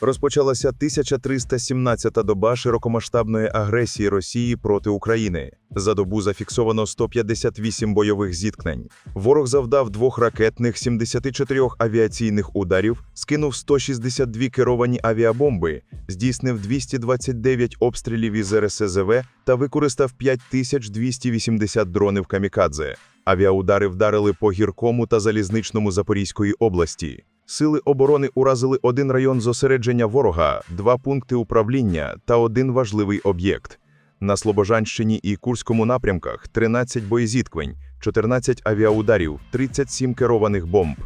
Розпочалася 1317-та доба широкомасштабної агресії Росії проти України. За добу зафіксовано 158 бойових зіткнень. Ворог завдав двох ракетних, 74 авіаційних ударів, скинув 162 керовані авіабомби, здійснив 229 обстрілів із РСЗВ та використав 5280 дронів камікадзе. Авіаудари вдарили по гіркому та залізничному Запорізької області. Сили оборони уразили один район зосередження ворога, два пункти управління та один важливий об'єкт. На Слобожанщині і Курському напрямках 13 боєзіткнень, 14 авіаударів, 37 керованих бомб.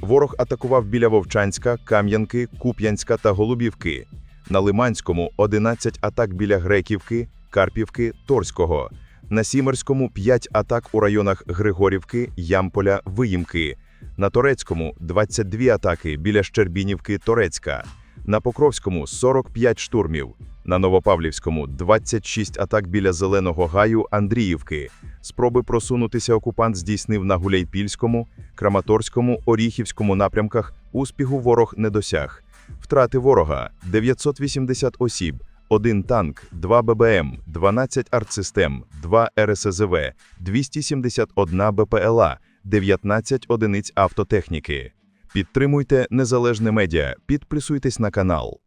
Ворог атакував біля Вовчанська, Кам'янки, Куп'янська та Голубівки. На Лиманському 11 атак біля Греківки, Карпівки, Торського. На Сімерському 5 атак у районах Григорівки, Ямполя, Виїмки. На Торецькому 22 атаки біля Щербінівки, Торецька. На Покровському 45 штурмів. На Новопавлівському 26 атак біля Зеленого гаю, Андріївки. Спроби просунутися окупант здійснив на Гуляйпільському, Краматорському, Оріхівському напрямках. Успіху ворог не досяг. Втрати ворога 980 осіб, 1 танк, 2 ББМ, 12 артсистем, 2 РСЗВ, 271 БПЛА, 19 одиниць автотехніки. Підтримуйте незалежне медіа, підписуйтесь на канал.